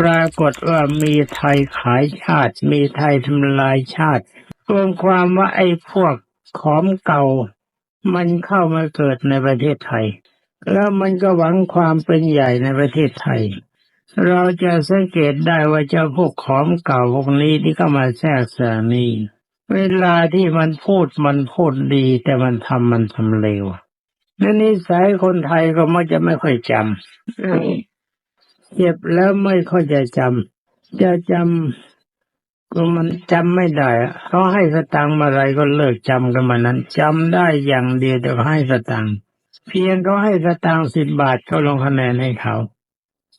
ปรากฏว่ามีไทยขายชาติ มีไทยทำลายชาติรวมความว่าไอ้พวกขอมเก่า มันเข้ามาเกิดในประเทศไทย แล้วมันก็หวังความเป็นใหญ่ในประเทศไทย เราจะสังเกตได้ว่าเจ้าพวกขอมเก่าพวกนี้ที่เข้ามาแทรกแซงนี้เวลาที่มันพูดมันพูดดี แต่มันทำมันทำเลวนั่นนิสัยคนไทยก็มักจะไม่ค่อยจำ เจ็บแล้วไม่ค่อยจะจำจะจำก็มันจำไม่ได้เขาให้สตังค์อะไรก็เลิกจำกันมานั้นจำได้อย่างเดียวแต่ให้สตังค์เพียงเขาให้สตังค์สิบบาทก็ลงคะแนนให้เขา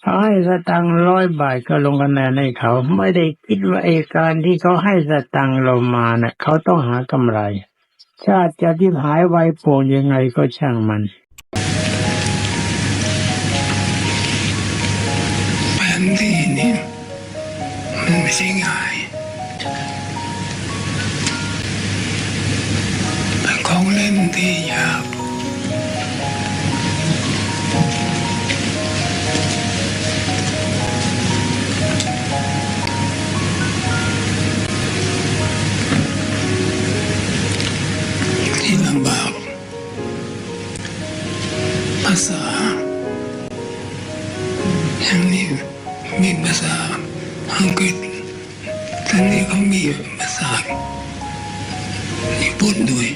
เขาให้สตังค์ร้อยบาทก็ลงคะแนนให้เขา ไม่ได้คิดว่าไอ้การที่เขาให้สตังค์เรามาเนะ่ะเขาต้องหากำไร ชาติจะที่หายไวโป่งยังไงก็ช่างมัน มันไม่ใช่ง่ายเป็นของเล่น อย่างนี้มีภาษาอังกฤษทางนี้เขามีภาษาญี่ปุ่นด้วย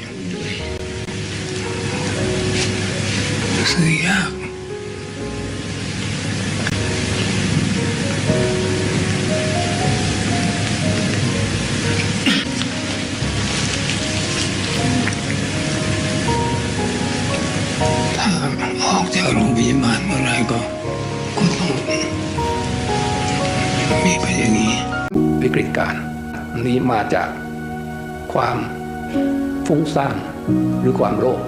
ซื้อยาก นี้มาจากความฟุ้งซ่านหรือความโลภ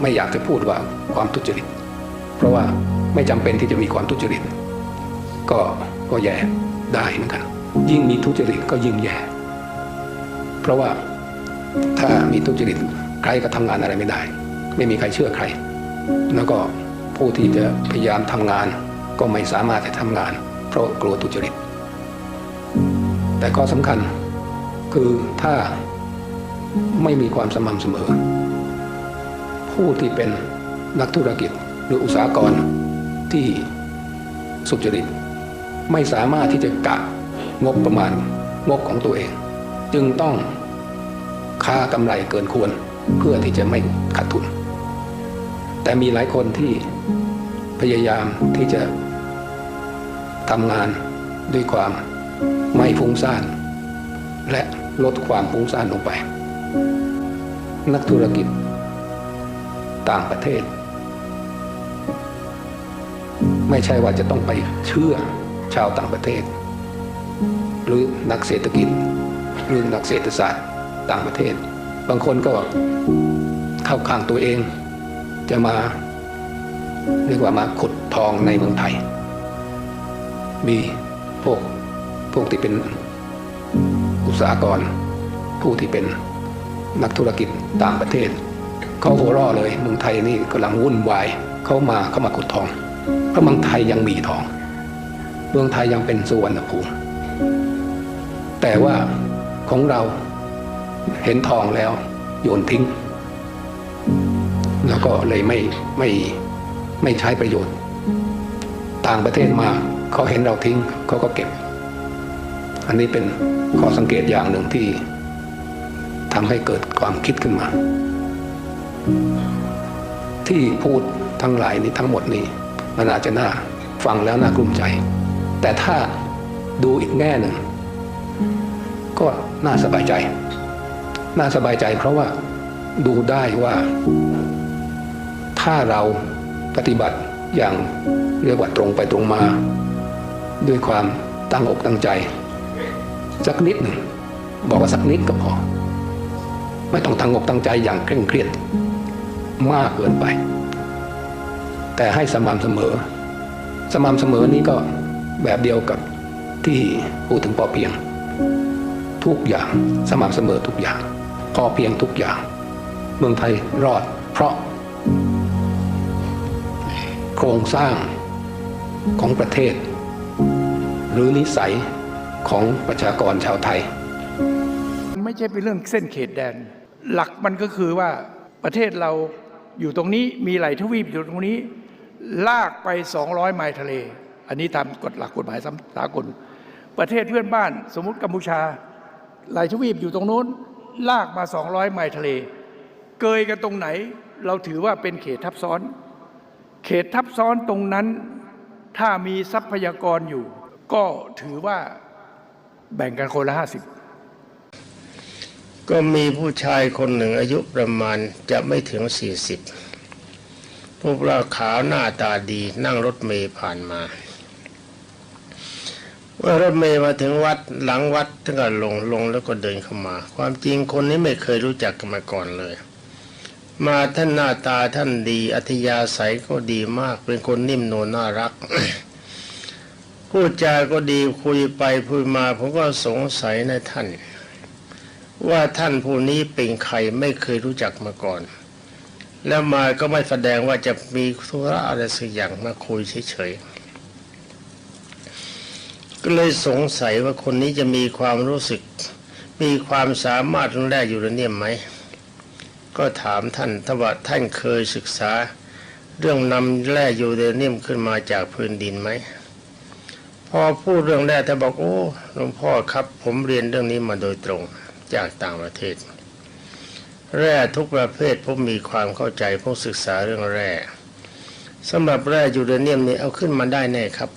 ไม่อยากจะพูดว่าความทุจริต เพราะว่าไม่จำเป็นที่จะมีความทุจริต ก็ก็แย่ได้เหมือนกันยิ่งมีทุจริตก็ยิ่งแย่ เพราะว่าถ้ามีทุจริตใครก็ทำงานอะไรไม่ได้ ไม่มีใครเชื่อใคร แล้วก็ผู้ที่จะพยายามทำงาน ก็ไม่สามารถจะทำงาน เพราะกลัวทุจริต แต่ข้อสำคัญคือถ้าไม่มีความสม่ำเสมอ ผู้ที่เป็นนักธุรกิจหรืออุตสาหกรที่สุจริต ไม่สามารถที่จะกะงบประมาณงบของตัวเอง จึงต้องค้ากำไรเกินควรเพื่อที่จะไม่ขาดทุน แต่มีหลายคนที่พยายามที่จะทำงานด้วยความ ไม่ฟุ้งซ่าน และลดความฟุ้งซ่านลงไป นักธุรกิจ ต่างประเทศ ไม่ใช่ว่าจะต้องไปเชื่อชาวต่างประเทศ หรือนักเศรษฐกิจ หรือนักเศรษฐศาสตร์ต่างประเทศ บางคนก็เข้าข้างตัวเองจะมาเรียกว่ามาขุดทองในเมืองไทย มีพวก วกที่เป็นอุตสาหกร ผู้ที่เป็นนักธุรกิจต่างประเทศ เขาหัวร่อเลยเมืองไทยนี่กำลังวุ่นวายเขามาเขามาขุดทอง เพราะเมืองไทยยังมีทอง เมืองไทยยังเป็นสุวรรณภูมิแต่ว่าของเราเห็นทองแล้วโยนทิ้ง แล้วก็เลยไม่ไม่ไม่ใช้ประโยชน์ ต่างประเทศมาเขาเห็นเราทิ้งเขาก็เก็บ อันนี้เป็นข้อสังเกตอย่างหนึ่งที่ทำให้เกิดความคิดขึ้นมา ที่พูดทั้งหลายนี้ทั้งหมดนี้มันอาจจะน่าฟังแล้วน่ากลุ้มใจ แต่ถ้าดูอีกแง่หนึ่ง ก็น่าสบายใจ น่าสบายใจเพราะว่าดูได้ว่า ถ้าเราปฏิบัติอย่างเรียกว่าตรงไปตรงมา ด้วยความตั้งอกตั้งใจ สักนิดหนึ่งบอกว่าสักนิดก็พอ ไม่ต้องตั้งอกตั้งใจอย่างเคร่งเครียด มากเกินไป แต่ให้สม่ำเสมอ สม่ำเสมอนี้ก็แบบเดียวกับที่พูดถึงพอเพียง ทุกอย่างสม่ำเสมอทุกอย่าง พอเพียงทุกอย่าง เมืองไทยรอด เพราะ โครงสร้างของประเทศ หรือนิสัย ของประชากรชาวไทย ไม่ใช่เป็นเรื่องเส้นเขตแดน หลักมันก็คือว่าประเทศเราอยู่ตรงนี้มีไหลทวีปอยู่ตรงนี้ ลากไป 200 ไมล์ทะเล อันนี้ตามกฎหลักกฎหมายสากล ประเทศเพื่อนบ้าน สมมติกัมพูชาไหลทวีปอยู่ตรงโน้น ลากมา 200 ไมล์ทะเล เกยกันตรงไหน เราถือว่าเป็นเขตทับซ้อน เขตทับซ้อนตรงนั้นถ้ามีทรัพยากรอยู่ ก็ถือว่า แบ่งกันคนละห้าสิบก็มีผู้ชายคนหนึ่งอายุประมาณจะไม่ถึงสี่สิบรูปร่างขาวหน้าตาดีนั่งรถเมย์ผ่านมาเมื่อรถเมย์มาถึงวัดหลังวัดท่านก็ลงลงแล้วก็เดินเข้ามา ความจริงคนนี้ไม่เคยรู้จักกันมาก่อนเลย มาท่านหน้าตาท่านดีอัธยาศัยก็ดีมากเป็นคนนิ่มนวลน่ารัก พูดจาก็ดีคุยไปพูดมาผมก็สงสัยในท่าน ว่าท่านผู้นี้เป็นใครไม่เคยรู้จักมาก่อน แล้วมาก็ไม่แสดงว่าจะมีธุระอะไรสักอย่างมาคุยเฉยๆก็เลยสงสัยว่าคนนี้จะมีความรู้สึก มีความสามารถเรื่องแร่ยูเรเนียมไหม ก็ถามท่านถ้าว่าท่านเคยศึกษา เรื่องนำแร่ยูเรเนียมขึ้นมาจากพื้นดินไหม พอพูดเรื่องแร่ท่านบอกโอ้หลวงพ่อครับ ผมเรียนเรื่องนี้มาโดยตรงจากต่างประเทศ แร่ทุกประเภทผมมีความเข้าใจผมศึกษาเรื่องแร่สำหรับแร่ยูเรเนียมนี่เอาขึ้นมาได้แน่ครับ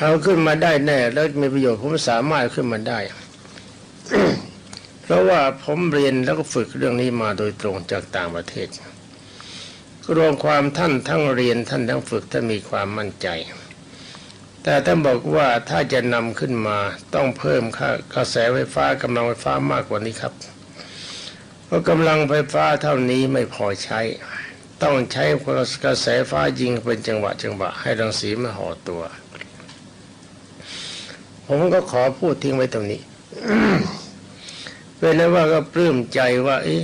เอาขึ้นมาได้แน่แล้วมีประโยชน์ผมสามารถขึ้นมาได้ เพราะว่าผมเรียนแล้วก็ฝึกเรื่องนี้มาโดยตรงจากต่างประเทศ รวมความท่านทั้งเรียนท่านทั้งฝึกท่านมีความมั่นใจ แต่ท่านบอกว่าถ้าจะนำขึ้นมาต้องเพิ่มค่ากระแสไฟฟ้ากำลังไฟฟ้ามากกว่านี้ครับ เพราะกำลังไฟฟ้าเท่านี้ไม่พอใช้ ต้องใช้กระแสไฟฟ้ายิงเป็นจังหวะจังหวะให้รังสีมาห่อตัว ผมก็ขอพูดทิ้งไว้ตรงนี้เป็นนั้นว่าก็ปลื้มใจว่า เอ๊ะ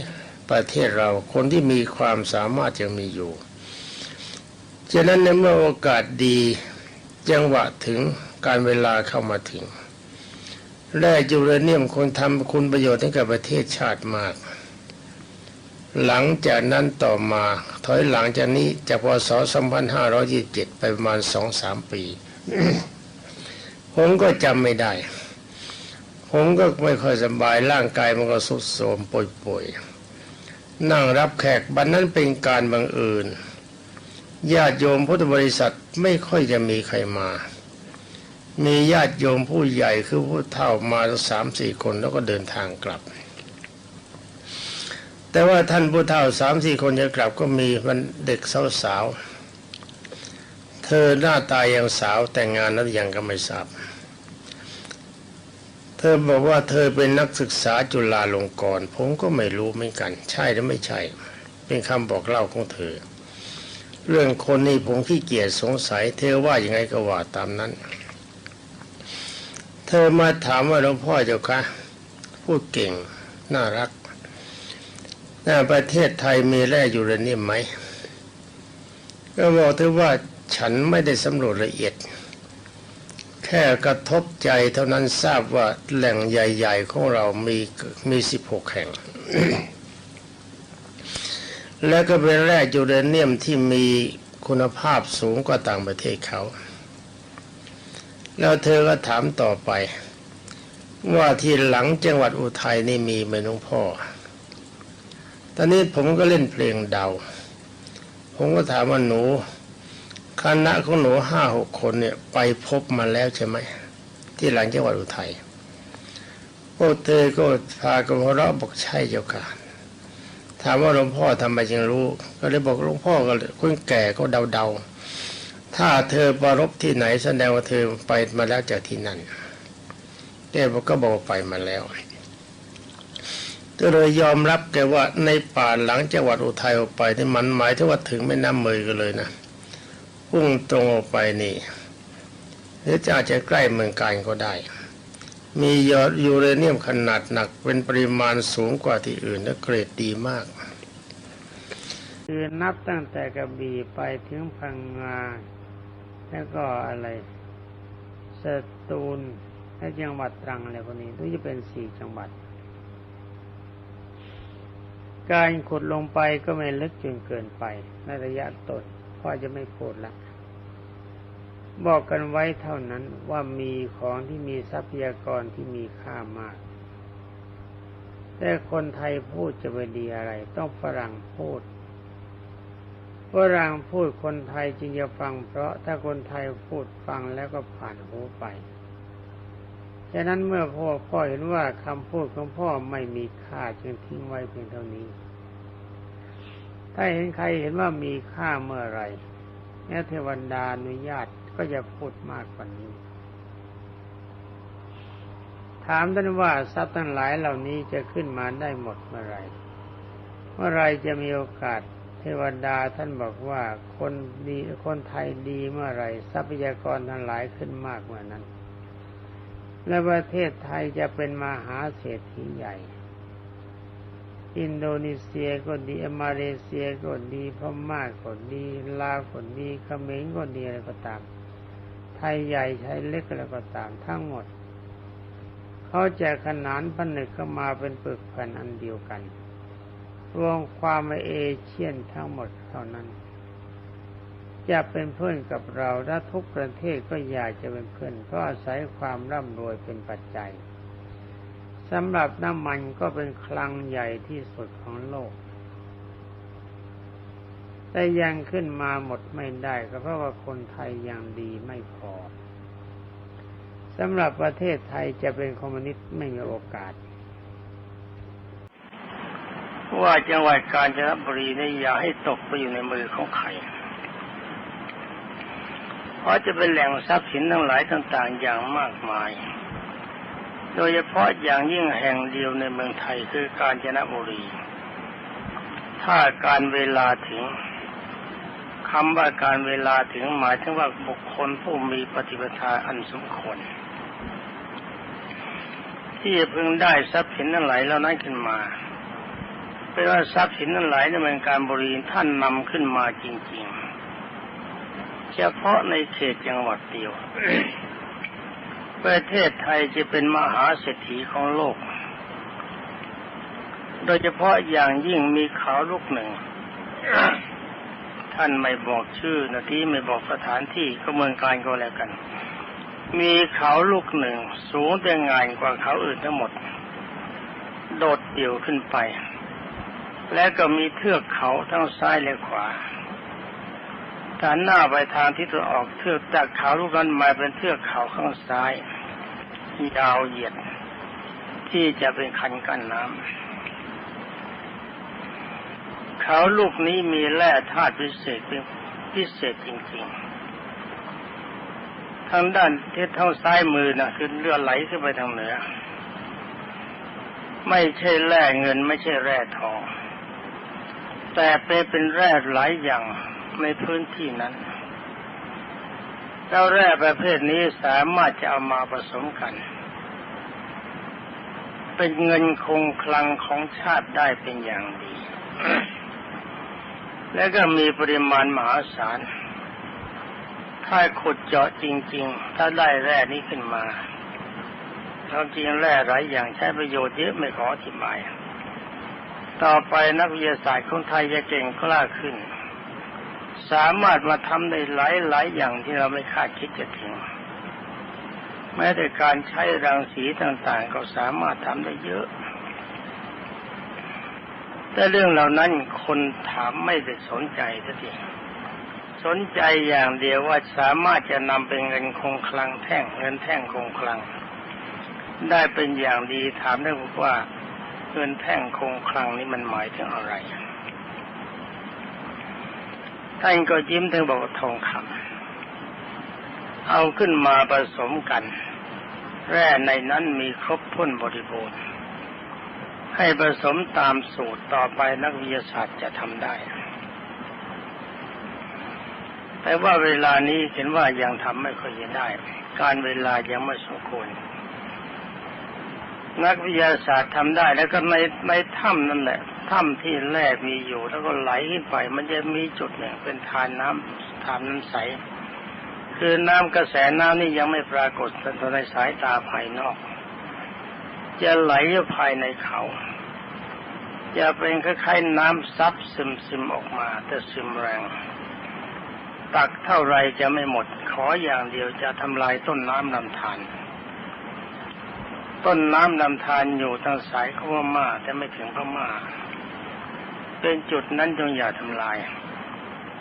ประเทศเราคนที่มีความสามารถยังมีอยู่ ฉะนั้นในเมื่อโอกาสดีจังหวะถึงการเวลาเข้ามาถึงแร่ยูเรเนียมคนทำคุณประโยชน์ให้กับประเทศชาติมาก หลังจากนั้นต่อมาถอยหลังจากนี้จากพศ 2527 ไปประมาณ 2-3 ปี ผมก็จำไม่ได้ ผมก็ไม่ค่อยสบายร่างกายมันก็สุดโทรมป่วยๆ นั่งรับแขกบันนั้นเป็นการบังเอิญญาติโยมพุทธบริษัทไม่ค่อยจะมีใครมา มีญาติโยมผู้ใหญ่คือผู้เฒ่ามาสามสี่คนแล้วก็เดินทางกลับ แต่ว่าท่านผู้เฒ่าสามสี่คนจะกลับก็มีมันเด็กสาวๆเธอหน้าตายังสาวแต่งงานแล้วยังก็ไม่ทราบ เธอบอกว่าเธอเป็นนักศึกษาจุฬาลงกรณ์ผมก็ไม่รู้เหมือนกัน ใช่หรือไม่ใช่ เป็นคำบอกเล่าของเธอ เรื่องคนนี้ผมขี้เกียจสงสัย เธอว่ายังไงก็ว่าตามนั้น เธอมาถามว่าหลวงพ่อเจ้าคะพูดเก่ง น่ารักหน้าประเทศไทยมีแร่ยูเรเนียมไหมก็บอกเธอว่าฉันไม่ได้สำรวจละเอียด ค่กระทบใจเท่านั้นทราบว่าแหล่งใหญ่ๆของเรามีมีสิบหกแห่ง และก็เป็นแร่ยูเรเนียมที่มีคุณภาพสูงกว่าต่างประเทศเขา แล้วเธอก็ถามต่อไป ว่าที่หลังจังหวัดอุทัยนี่มีไหมน้องพ่อ ตอนนี้ผมก็เล่นเพลงเดา ผมก็ถามว่าหนู คณะของหนูห้าหกคนเนี่ยไปพบมาแล้วใช่ไหม ที่หลังจังหวัดอุทัยพวกเธอก็พากันหัวเราะบอกใช่เจ้าค่ะถามว่าหลวงพ่อทำไมจึงรู้ ก็เลยบอกหลวงพ่อก็เลยคนแก่ก็เดาๆ ถ้าเธอประรบที่ไหนแสดงว่าเธอไปมาแล้วจากที่นั่นแกบอกก็บอกไปมาแล้วก็เลยยอมรับแกว่าในป่าหลังจังหวัดอุทัยออกไปที่มันหมายถึงว่าถึงแม่น้ำเมยกันเลยนะ พุ่งตรงออกไปนี่ หรือจะอาจจะใกล้เมืองการก็ได้ มียอดยูเรเนียมขนาดหนักเป็นปริมาณสูงกว่าที่อื่นและเกรดดีมาก คือนับตั้งแต่กระบี่ไปถึงพังงา แล้วก็อะไรสตูลและจังหวัดตรังอะไรพวกนี้ทุกจะเป็นสี่จังหวัด การขุดลงไปก็ไม่ลึกจนเกินไปในระยะต้น พ่อจะไม่พูดละบอกกันไว้เท่านั้นว่ามีของที่มีทรัพยากรที่มีค่ามาก แต่คนไทยพูดจะไปดีอะไร ต้องฝรั่งพูดฝรั่งพูดคนไทยจึงจะฟัง เพราะถ้าคนไทยพูดฟังแล้วก็ผ่านหูไปฉะนั้นเมื่อพ่อพ่อเห็นว่าคำพูดของพ่อไม่มีค่าจึงทิ้งไว้เพียงเท่านี้ ถ้าเห็นใครเห็นว่ามีค่าเมื่อไหรแม้เทวดาอนุญาตก็จะพูดมากกว่านี้ ถามท่านว่าทรัพย์ทั้งหลายเหล่านี้จะขึ้นมาได้หมดเมื่อไรเมื่อไรจะมีโอกาสเทวดาท่านบอกว่าคนดีคนไทยดีเมื่อไรทรัพยากรทั้งหลายขึ้นมากเมื่อนั้น และประเทศไทยจะเป็นมหาเศรษฐีใหญ่ อินโดนีเซียก็ดีมาเลเซียก็ดีพม่าก็ดีลาวก็ดีเขมรก็ดีอะไรก็ตาม ไทยใหญ่ไทยเล็กอะไรก็ตามทั้งหมด เขาจะขนานพันึกเข้ามาเป็นปึกแผ่นอันเดียวกัน รวมความเอเชียนทั้งหมดเท่านั้น จะเป็นเพื่อนกับเราและทุกประเทศก็อยากจะเป็นเพื่อนเพราะอาศัยความร่ำรวยเป็นปัจจัย สำหรับน้ำมันก็เป็นคลังใหญ่ที่สุดของโลก แต่ยังขึ้นมาหมดไม่ได้ก็เพราะว่าคนไทยยังดีไม่พอสำหรับประเทศไทยจะเป็นคอมมิวนิสต์ไม่มีโอกาส ว่าจังหวัดกาญจนบุรีนี่อย่าให้ตกไปอยู่ในมือของใครเพราะจะเป็นแหล่งทรัพย์สินทั้งหลายต่าง ๆ อย่างมากมาย โดยเฉพาะอย่างยิ่งแห่งเดียวในเมืองไทยคือกาญจนบุรี ถ้าการเวลาถึงคำว่าการเวลาถึงหมายถึงว่าบุคคลผู้มีปฏิปทาอันสมควรที่จะพึงได้ทรัพย์สินทั้งหลายเหล่านั้นขึ้นมาเป็นว่าทรัพย์สินทั้งหลในเมืองการบุรีท่านนำขึ้นมาจริง ๆ เฉพาะในเขตจังหวัดเดียว ประเทศไทยจะเป็นมหาเศรษฐีของโลก โดยเฉพาะอย่างยิ่งมีเขาลูกหนึ่ง ท่านไม่บอกชื่อนาทีไม่บอกสถานที่ก็เมืองการก็แล้วกัน มีเขาลูกหนึ่ง สูงแต่งานกว่าเขาอื่นทั้งหมด โดดเดี่ยวขึ้นไป และก็มีเทือกเขาทั้งซ้ายและขวา ฐานหน้าไปทางทิศตะวันออกเทือกจากเขาลูกนั้นมาเป็นเทือกเขาข้างซ้ายยาวเหยียด ที่จะเป็นคันกั้นน้ำเขาลูกนี้มีแร่ธาตุพิเศษเป็นพิเศษจริงๆ ทางด้านทิศทางซ้ายมือนะคือเลือดไหลขึ้นไปทางเหนือ ไม่ใช่แร่เงินไม่ใช่แร่ทอง แต่เป็นแร่หลายอย่าง ในพื้นที่นั้นแล้วแร่ประเภทนี้สามารถจะเอามาผสมกัน เป็นเงินคงคลังของชาติได้เป็นอย่างดี และก็มีปริมาณมหาศาล ถ้าขุดเจาะจริง ๆ ถ้าได้แร่นี้ขึ้นมาความจริงแร่หลายอย่างใช้ประโยชน์เยอะไม่ขออธิบาย ต่อไปนักวิทยาศาสตร์ของไทยจะเก่งกล้าขึ้น สามารถมาทำได้หลายหลายอย่างที่เราไม่คาดคิดจะถึง แม้แต่การใช้รังสีต่างๆ ก็สามารถทำได้เยอะ แต่เรื่องเหล่านั้นคนถามไม่ได้สนใจสักทีสนใจอย่างเดียวว่าสามารถจะนำเป็นเงินคงคลังแท่งเงินแท่งคงคลัง ได้เป็นอย่างดีถามได้บอกว่าเงินแท่งคงคลังนี้มันหมายถึงอะไร ท่านก็ยิ้มถึงบอกทองคำเอาขึ้นมาผสมกัน แร่ในนั้นมีครบถ้นบริบูรณ์ ให้ผสมตามสูตรต่อไปนักวิทยาศาสตร์จะทำได้ แต่ว่าเวลานี้เห็นว่ายังทำไม่ค่อยจะได้ การเวลายังไม่สมควรนักวิทยาศาสตร์ทำได้แล้วก็ในในถ้ำนั่นแหละ ถ้ำที่แร่มีอยู่ แล้วก็ไหลขึ้นไป มันจะมีจุดหนึ่งเป็นทานน้ำทานน้ำใส คือน้ำกระแสน้ำนี่ยังไม่ปรากฏในสายตาภายนอก จะไหลอยู่ภายในเขา จะเป็นคล้ายๆน้ำซับซึมซึมออกมา แต่ซึมแรง ตักเท่าไรจะไม่หมด ขออย่างเดียวจะทำลายต้นน้ำลำธารต้นน้ำลำธารอยู่ทางสายเข้าพม่าแต่ไม่ถึงพม่า เป็นจุดนั้นจงอย่าทำลาย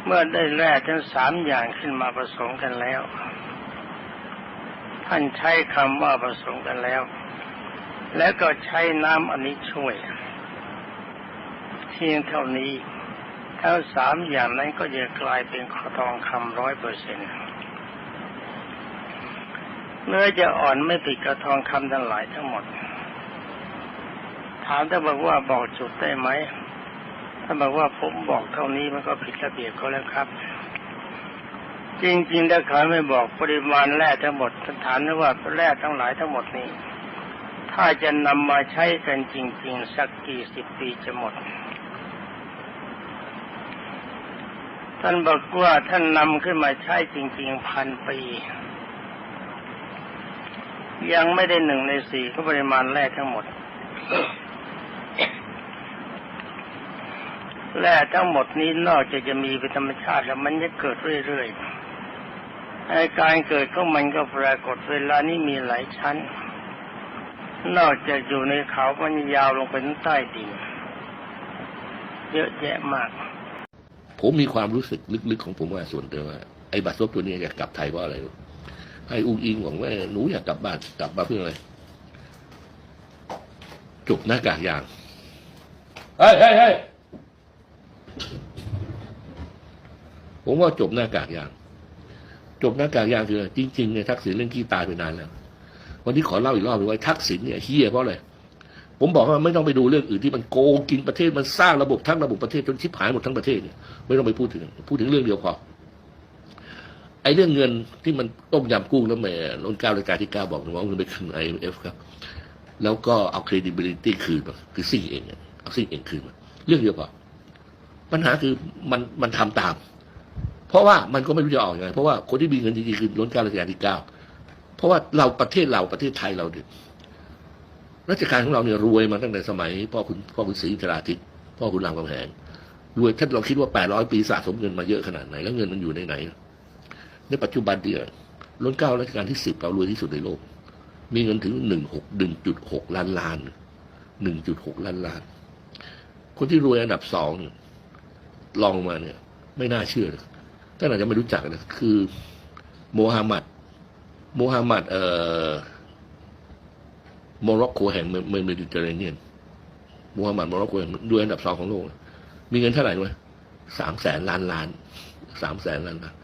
เมื่อได้แร่ทั้งสามอย่างขึ้นมาผสมกันแล้ว ท่านใช้คำว่าผสมกันแล้ว แล้วก็ใช้น้ำอันนี้ช่วยเพียงเท่านี้ทั้งสามอย่างนั้นก็จะกลายเป็นทองคำร้อยเปอร์เซ็นต์เนื้อจะอ่อนไม่ติดกับทองคำทั้งหลายทั้งหมด ถามถ้บอกว่าบอกจุดได้ไหม ถ้าบอกว่าผมบอกเท่านี้มันก็ผิดระเบียบเขาแล้วครับ จริงๆถ้าเขาไม่บอกปริมาณแร่ทั้งหมดสถามได้ว่าแร่ทั้งหลายทั้งหมดนี้ ถ้าจะนำมาใช้กันจริง ๆ สักกี่สิบปีจะหมด ท่านบอกว่าท่านนำขึ้นมาใช้จริง ๆ พันปียังไม่ได้หนึ่งในสี่ของปริมาณแร่ทั้งหมด แร่ทั้งหมดนี้นอกจากจะมีเป็นธรรมชาติแล้วมันจะเกิดเรื่อยๆไอการเกิดของมันก็ปรากฏเวลานี้มีหลายชั้น นอกจากอยู่ในเขามันยาวลงไปถึงใต้ดิน เยอะแยะมาก ผมมีความรู้สึกลึกๆของผมว่าส่วนตัวว่าไอ้บัตรซบตัวนี้อยากกลับไทยเพราะอะไรรู้ให้อุ้งอิงหวังว่าหนูอยากกลับบ้านกลับมาเพื่ออะไรจบหน้ากากยางเฮ้ยเฮ้ยเฮ้ย ผมว่าจบหน้ากากยาง จบหน้ากากยางคืออะไรจริงๆเนี่ยทักษิณเรื่องขี้ตายไปนานแล้ววันนี้ขอเล่าอีกรอบหนึ่งว่าทักษิณเนี่ยเฮี้ยเพราะอะไรผมบอกว่าไม่ต้องไปดูเรื่องอื่นที่มันโกงกินประเทศมันสร้างระบบทั้งระบบประเทศจนชิบหายหมดทั้งประเทศเนี่ยไม่ต้องไปพูดถึง พูดถึงเรื่องเดียวพอไอ้เรื่องเงินที่มันต้มยำกุ้งแล้วแหม่ล้นเก้ารายการที่เก้าบอกว่าเงินไปคืนไอเอฟครับ แล้วก็เอา credibility คืนมาคือสิ่งเองเนี่ยเอาสิ่งเองคืนมาเรื่องเดียวพอปัญหาคือมันมันทำตาม เพราะว่ามันก็ไม่รู้จะออกยังไงเพราะว่าคนที่มีเงินจริงๆคือล้นเก้ารายการที่เก้าเพราะว่าเราประเทศเราประเทศไทยเราเนี่ยราชการของเราเนี่ยรวยมาตั้งแต่สมัยพ่อคุณพ่อคุณศรีอินทราทิตย์พ่อคุณรามคำแหงรวยท่านเราคิดว่าแปดร้อยปีสะสมเงินมาเยอะขนาดไหน แล้วเงินมันอยู่ในไหน ในปัจจุบันเนี่ยล้นเก้ารัชกาลที่สิบเรารวยที่สุดในโลก มีเงินถึงหนึ่งหกหนึ่งจุดหกล้านล้านหนึ่งจุดหกล้านล้าน คนที่รวยอันดับสองเนี่ยลองมาเนี่ย ไม่น่าเชื่อเลย ท่านอาจจะไม่รู้จักนะคือโมฮัมหมัดโมฮัมหมัดเอ่อโมร็อกโกแห่งเมืองเมืองดิเตอร์เรเนียนมูฮัมหมัดโมร็อกโกแห่งด้วยอันดับสองของโลก มีเงินเท่าไหร่ไหมสามแสนล้านล้านสามแสนล้านล้าน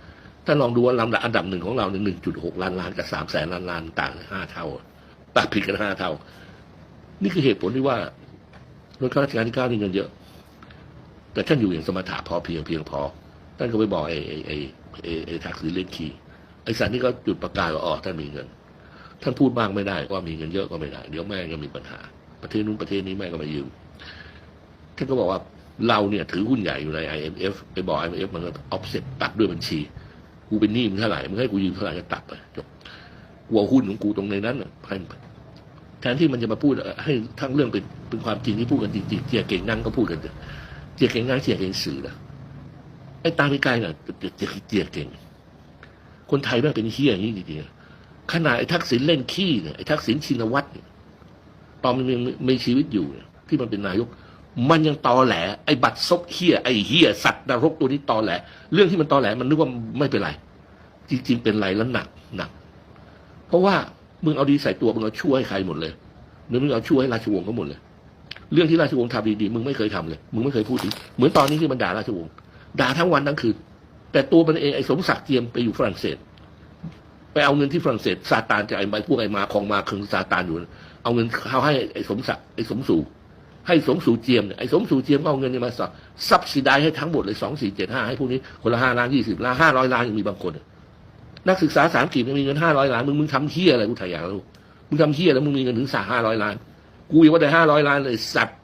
ถ้าลองดูว่าลำดับอันดับหนึ่งของเราหนึ่งจุดหกล้านล้านกับสามแสนล้านล้านต่างห้าเท่าต่างผิดกันห้าเท่า นี่คือเหตุผลที่ว่ารัชการัชกาลที่เก้านี่เงินเยอะ แต่ท่านอยู่อย่างสมถะพอเพียงเพียงพอ ท่านก็ไปบอกไอ้ไอ้ไอ้ไอ้ไอ้ทักษิณเล่นคีไอ้สันที่เขาจุดประกาศว่าอ๋อท่านมีเงิน ท่านพูดมากไม่ได้ว่ามีเงินเยอะก็ไม่ได้ เดี๋ยวแม่ก็มีปัญหา ประเทศนู้นประเทศนี้แม่ก็มายืมท่านก็บอกว่าเราเนี่ยถือหุ้นใหญ่อยู่ใน IMF ไปบอก IMF มันก็ออฟเซ็ตตัดด้วยบัญชี กูเป็นหนี้มึงเท่าไหร่มึงให้กูยืมเท่าไหร่ก็ตัดไปจบกูเอาหุ้นของกูตรงในนั้นน่ะให้มันแทนที่มันจะมาพูดให้ทั้งเรื่องเป็นเป็นความจริงที่พูดกันจริงๆเจียเก่งนั่งก็พูดกันเถอะเจียเก่งนั่งเจียเก่งสื่อละ ไอ้ตาไปไกลน่ะเจียเจียเจียเก่ง คนไทยแม่งเป็นเฮี้ยอย่างนี้จริงๆขนาดไอ้ทักษิณเล่นขี้เนี่ยไอ้ทักษิณชินวัตรเนี่ยตอนมันยังมีชีวิตอยู่เนี่ยที่มันเป็นนายก มันยังตอแหล ไอ้บัตรซบเฮียไอ้เฮียสัตว์นรกตัวนี้ตอแหล เรื่องที่มันตอแหลมันนึกว่าไม่เป็นไร จริง ๆ เป็นไรแล้วหนักหนัก เพราะว่ามึงเอาดีใส่ตัวมึงเอาช่วยให้ใครหมดเลยหรือมึงเอาช่วยให้ราชวงศ์เขาหมดเลย เรื่องที่ราชวงศ์ทำดีๆมึงไม่เคยทำเลย มึงไม่เคยพูดถึงเหมือนตอนนี้ที่มันด่าราชวงศ์ ด่าทั้งวันทั้งคืนแต่ตัวมันเองไอ้สมศักดิ์เจียมไปอยู่ฝรั่งเศส ไปเอาเงินที่ฝรั่งเศสซาตานจะไอ้ใบพวกไอ้มาของมาคึงซาตานอยู่เอาเงินเขาให้ไอ้สมศักดิ์ไอ้สมสู่ให้สมสู่เจียมเนี่ยไอ้สมสู่เจียมก็เอาเงินเนี่ยมาสับซับซิได้ให้ทั้งหมดเลยสองสี่เจ็ดห้าให้พวกนี้คนละห้าล้านยี่สิบล้านห้าร้อยล้านยังมีบางคน นักศึกษาสามกีบยังมีเงินห้าร้อยล้านมึงมึงทำเฮี้ยอะไรกูถ่ายอยากรู้มึงทำเฮี้ยแล้วมึงมีเงินถึงสาห้าร้อยล้าน กูยังว่าได้ห้าร้อยล้านเลยสัตว์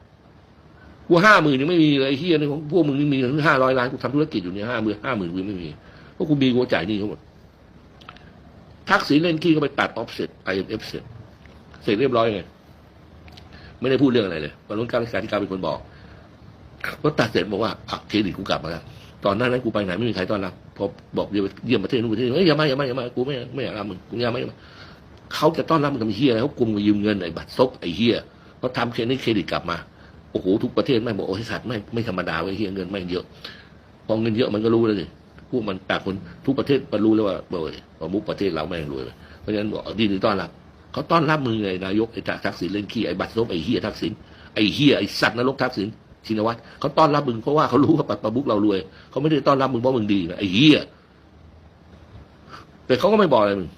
กูห้าหมื่นยังไม่มีเลยไอ้เฮียนี่ของพวกมึงนี่มีเงินถึงห้าร้อยล้านกูทำธุรกิจอยู่เนี่ยห้าหมื่นห้าหมื่นกูยังไม่มีเพราะกูมีกูจ่ายหนี่เขาหมดทักษิณเล่นขี้ก็ไปตัดออฟเซ็ตไอเอ็มเอฟเซ็ตเสร็จเรียบร้อยไงไม่ได้พูดเรื่องอะไรเลยวันนู้นการราชการที่การเป็นคนบอกก็ตัดเสร็จบอกว่าอะเครดิตกูกลับมาแล้วตอนนั้นนั้นกูไปไหนไม่มีใครต้อนรับพอบอกเยี่ยมเยี่ยมประเทศนู้นประเทศนี้เฮ้ยอย่ามาอย่ามาอย่ามากูไม่ไม่อยากรับมึงกูอย่ามาอย่ามาเขาจะต้อนรับมึงกับเฮียอะไรเขากลุ่มยืมเงินไอ้บัตรซบไอ้เฮียเขาทำเครดิตเครดิตกลับมา โอ้โหทุกประเทศแม่บอกโอ้ยสัตว์ไม่ไม่ธรรมดาเว้ยเฮียเงินแม่เยอะพอเงินเยอะมันก็รู้เลยสิพวกมันแต่คนทุกประเทศมันรู้เลยว่าโอ้ยพอมุกประเทศเราแม่งรวยเว้ยเพราะฉะนั้นบอกดีดีต้อนรับเขาต้อนรับมึงไงนายกไอ้ทักษิณเล่นขี้ไอ้บัตรซบไอ้เฮียทักษิณไอ้เฮียไอ้สัตว์นรกทักษิณชินวัตรเขาต้อนรับมึงเพราะว่าเขารู้ว่าปัตตบุกเรารวยเขาไม่ได้ต้อนรับมึงเพราะมึงดีนะไอ้เฮียแต่เขาก็ไม่บอกอะไรมึง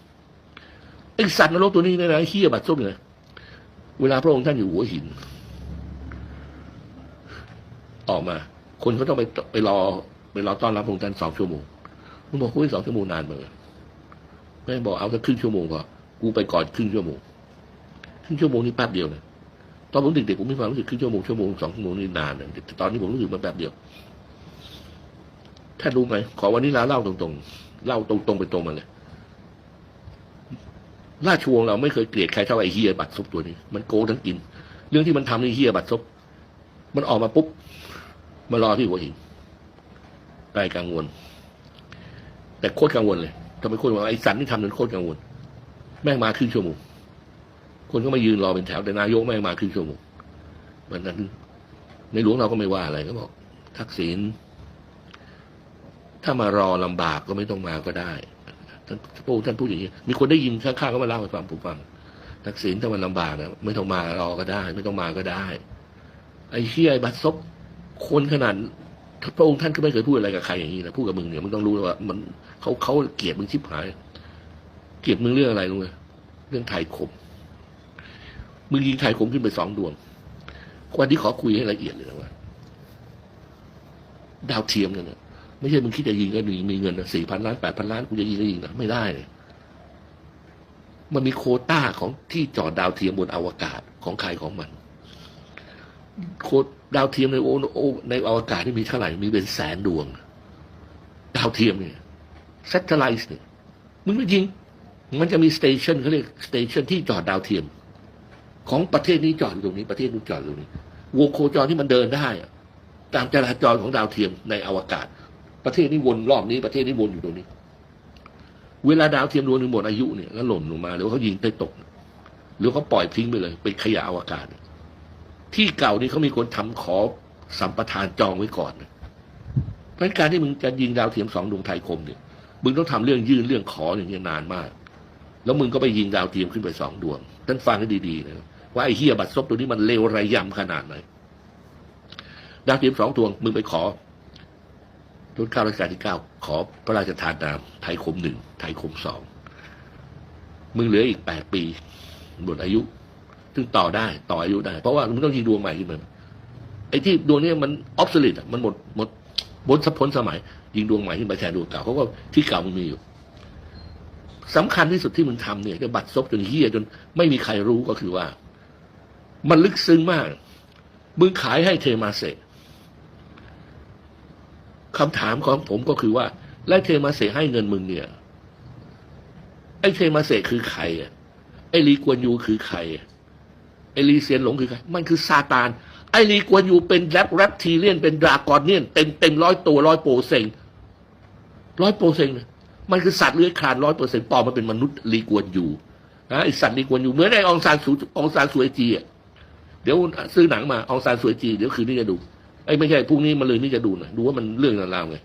ไอ้สัตว์นรกตัวนี้เนี่ยนะไอ้เฮียบัตรซบเนี่ยเวลาพระองค์ท่านอยู่หัวหิน ออกมา คนเขาต้องไปไปรอไปรอต้อนรับพระองค์ท่านสองชั่วโมงมึงบอกคุยสองชั่วโมงนานเลยแม่บอกเอาสักครึ่งชั่วโมงพอกูไปก่อนครึ่งชั่วโมงครึ่งชั่วโมงนี่แป๊บเดียวเนะตอนผมเด็กๆผมมีความรู้สึกครึ่งชั่วโมงชั่วโมงสองชั่วโมงนี่นานเนะแต่ตอนนี้ผมรู้สึกมันแป๊บเดียวท่านรู้ไหมขอวันนี้ลาเล่าตรงๆเล่าตรงๆไปตรงมาเลยราชวงศ์เราไม่เคยเกลียดใครเท่าไอ้เฮียบัตรซบตัวนี้ มันโกงทั้งกิน เรื่องที่มันทำนี่เฮียบัตรซบมันออกมาปุ๊บ มารอที่หัวหินกายกังวล แต่โคตรกังวลเลยทำไมโคตรกังวลไอ้สันที่ทำนั้นโคตรกังวล แม่งมาครึ่งชั่วโมงคนก็มายืนรอเป็นแถวแต่นายกแม่งมาครึ่งชั่วโมงวันนั้น ในหลวงเราก็ไม่ว่าอะไรก็บอก ทักษิณถ้ามารอลำบากก็ไม่ต้องมาก็ได้ท่านพระองค์ท่านพูดอย่างนี้ มีคนได้ยินข้างๆก็มาเล่าให้ฟังผมฟังทักษิณถ้ามันลำบากนะไม่ต้องมารอก็ได้ ไม่ต้องมาก็ได้ ไอ้เฮียไอ้บัตรซบ คนขนาดพระองค์ท่านก็ไม่เคยพูดอะไรกับใครอย่างนี้นะพูดกับมึงเนี่ยมึงต้องรู้ว่า มันเขาเขาเกลียดมึงชิบหาย เกลียดมึงเรื่องอะไรรู้ไหมเรื่องไทยคมมึงยิงไทยคมขึ้นไปสองดวงวันที่ขอคุยให้ละเอียดเลยนะว่า ดาวเทียมเนี่ยนะไม่ใช่มึงคิดจะยิงก็ยิงมีเงินสี่พันล้านแปดพันล้านกูจะยิงก็ยิงนะไม่ได้เลยมันมีโคต้าของที่จอดดาวเทียมบนอวกาศของใครของมัน โค ดาวเทียมในโอโอในอวกาศที่มีเท่าไหร่ มีเป็นแสนดวง ดาวเทียมเนี่ย s a t e l l i t e เนี่ยมึงไม่ยิง มันจะมีสเตชันเขาเรียกสเตชันที่จอดดาวเทียม ของประเทศนี้จอดอยู่ตรงนี้ประเทศนู้นจอดอยู่ตรงนี้วงโคจรที่มันเดินได้ตามจราจรของดาวเทียมในอวกาศ ประเทศนี้วนรอบนี้ประเทศนี้วนอยู่ตรงนี้ เวลาดาวเทียมดวงหนึ่งหมดอายุเนี่ยแล้วหล่นลงมาหรือเขายิงไปตก หรือเขาปล่อยทิ้งไปเลยเป็นขยะอวกาศ ที่เก่านี่เขามีคนทำขอสัมปทานจองไว้ก่อนนะเพราะงั้นการที่มึงจะยิงดาวเทียมสองดวงไทยคมเนี่ยมึงต้องทำเรื่องยื่นเรื่องขออย่างเงี้ยนานมาก แล้วมึงก็ไปยิงดาวเทียมขึ้นไปสองดวงท่านฟังให้ดีๆนะว่าไอ้เฮียบัตรซบตัวนี้มันเลวระยำขนาดไหนดาวเทียมสองดวงมึงไปขอรุ่นเก้ารัชกาลที่เก้าขอพระราชทานนามไทยคมหนึ่งไทยคมสองมึงเหลืออีกแปดปีหมดอายุ ซึ่งต่อได้ต่ออายุได้ เพราะว่ามึงต้องยิงดวงใหม่ขึ้นมาไอ้ที่ดวงนี้มันออฟสลิดมันหมดหมดบนสพ้นสมัย ยิงดวงใหม่ขึ้นไปแทนดวงเก่าเพราะว่าที่เก่ามันมีอยู่สำคัญที่สุดที่มึงทำเนี่ยจะบัตรซบจนเฮียจนไม่มีใครรู้ก็คือว่า มันลึกซึ้งมาก มึงขายให้เทมาเซคำถามของผมก็คือว่า แล้วเทมาเซให้เงินมึงเนี่ยไอ้เทมาเซคือใครอะไอ้ลีกวนยูคือใครอะ ไอ้ลีเซียนหลงคือใครมันคือซาตาน ไอ้ลีกวนยูเป็นแรปแรปทีเลียนเป็นดรากอนเนียนเต็มเต็มร้อยตัวร้อยโปรเซงร้อยโปรเซงเลยมันคือสัตว์เลื้อยคลานร้อยเปอร์เซ็นต์ปลอมมันเป็นมนุษย์ลีกวนยูนะไอสัตว์ลีกวนยูเหมือนไอองซานสูองซานสวยจีอะเดี๋ยวซื้อหนังมาองซานสวยจีเดี๋ยวคืนนี้จะดูไอ้ไม่ใช่พรุ่งนี้มาเลยนี่จะดูหนะดูว่ามันเรื่องราวไง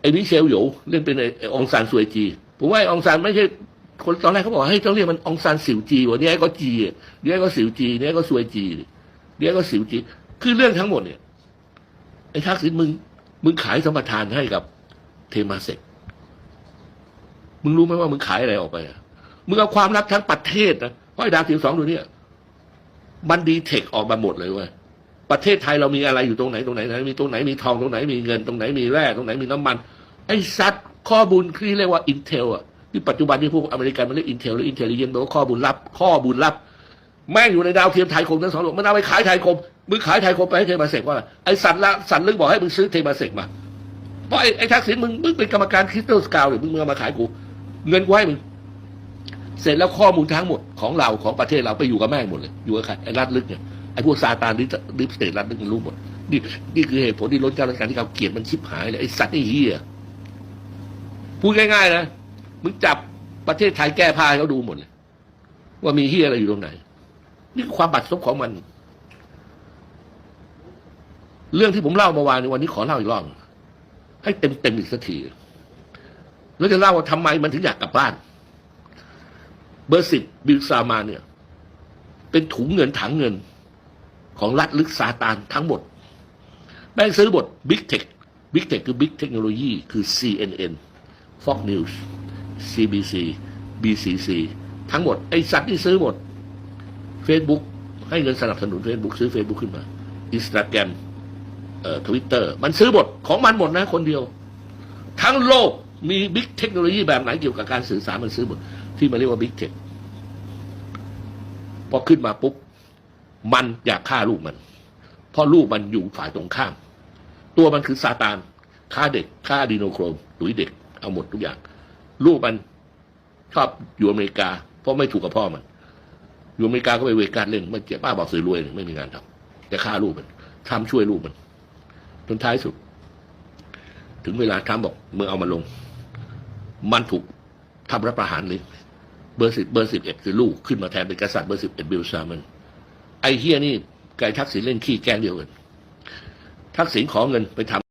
ไอ้มิเชลโยเล่นเป็นไอ้องซานสวยจี ผมว่าไอ้องซานไม่ใช่ คนตอนแรกเขาบอกว่าเฮ้ยต้องเรียกมันองซานสิวจีวะเนี่ยก็จีเนี่ยก็สิวจีเนี่ยก็สวยจีเนี่ยก็สิวจี คือเรื่องทั้งหมดเนี่ยไอ้ทักษิณมึง มึงขายสัมปทานให้กับเทมาเซกมึงรู้ไหมว่ามึงขายอะไรออกไปอะมึงเอาความลับทั้งประเทศนะเพราะไอ้ดาวเทียมสองตัวเนี้ยมันดีเทคออกมาหมดเลยเว้ยประเทศไทยเรามีอะไรอยู่ตรงไหนตรงไหนไหนมีตรงไหนมีทองตรงไหนมีเงินตรงไหนมีแร่ตรงไหนมีน้ำมัน ไอ้ซัดข้อมูลที่เรียกว่าอินเทลอะ ที่ปัจจุบันที่พวกอเมริกันมันเรียกอินเทลหรืออินเทลเจนแปลว่าข้อมูลลับ ข้อมูลลับ แม่งอยู่ในดาวเทียมไทยคมทั้งสองดวงมันเอาไปขายไทยคมมึงขายไทยคมไปให้เทมาเสกว่าไอ้สัตว์ละสัตว์ลึกบอกให้มึงซื้อเทมาเสกมาเพราะไอ้ไอ้ทักษิณมึงมึงเป็นกรรมการคริสตัลสกาวหรือมึงมึงเอามาขายกูเงินกูให้มึงเสร็จแล้วข้อมูลทั้งหมดของเราของประเทศเราไปอยู่กับแม่งหมดเลย อยู่กับใครไอ้รัฐลึกเนี่ยไอ้พวกซาตานดิดิสเตทรัฐลึกมันรู้หมดนี่นี่คือเหตุผลที่ล้นเจ้าราชการที่เขาเกลียดมันชิบหายเลยไอ้สัตว์ไอ้เหี้ยพูดง่ายๆนะ มึงจับประเทศไทยแก้ผ้าให้เขาดูหมดเลยว่ามีเหี้ยอะไรอยู่ตรงไหน นี่คือความบัดซบของมัน เรื่องที่ผมเล่าเมื่อวานในวันนี้ขอเล่าอีกรอบให้เต็มเต็มๆอีกสักทีแล้วจะเล่าว่าทำไมมันถึงอยากกลับบ้าน เบอร์สิบบิลซามาเนี่ย เป็นถุงเงินถังเงิน ของรัฐลึกซาตานทั้งหมดแม่งซื้อบท Big Tech Big Tech คือ Big Technology คือ CNN Fox News CBC BCC ทั้งหมด ไอสัตว์ที่ซื้อหมด Facebook ให้เงินสนับสนุน Facebook ซื้อ Facebook ขึ้นมา Instagram เอ่อทวิตเตอร์มันซื้อบทของมันหมดนะคนเดียว ทั้งโลกมีบิ๊กเทคโนโลยีแบบไหนเกี่ยวกับการสื่อสารมันซื้อหมด ที่มาเรียกว่าบิ๊กเทคพอขึ้นมาปุ๊บ มันอยากฆ่าลูกมัน เพราะลูกมันอยู่ฝ่ายตรงข้าม ตัวมันคือซาตานฆ่าเด็กฆ่าดีโนโครมหรือเด็ก เอาหมดทุกอย่าง ลูกมันชอบอยู่อเมริกา เพราะไม่ถูกกับพ่อมัน อยู่อเมริกาก็ไปเวกัสเล่นไม่เจ็บป้าบอกสื่อรวยไม่มีงานทำจะฆ่าลูกมันทำช่วยลูกมันจนท้ายสุด ถึงเวลาทรัมป์บอกเมื่อเอามาลง มันถูกทำรัฐประหารเลยเบอร์สิบเบอร์สิบเอ็ดคือลูกขึ้นมาแทนเป็นกษัตริย์เบอร์สิบเอ็ดบิลซามันไอเฮียนี่ไก่ทักษิณเล่นขี้แกล้งเดียวกันทักษิณขอเงินไปทำ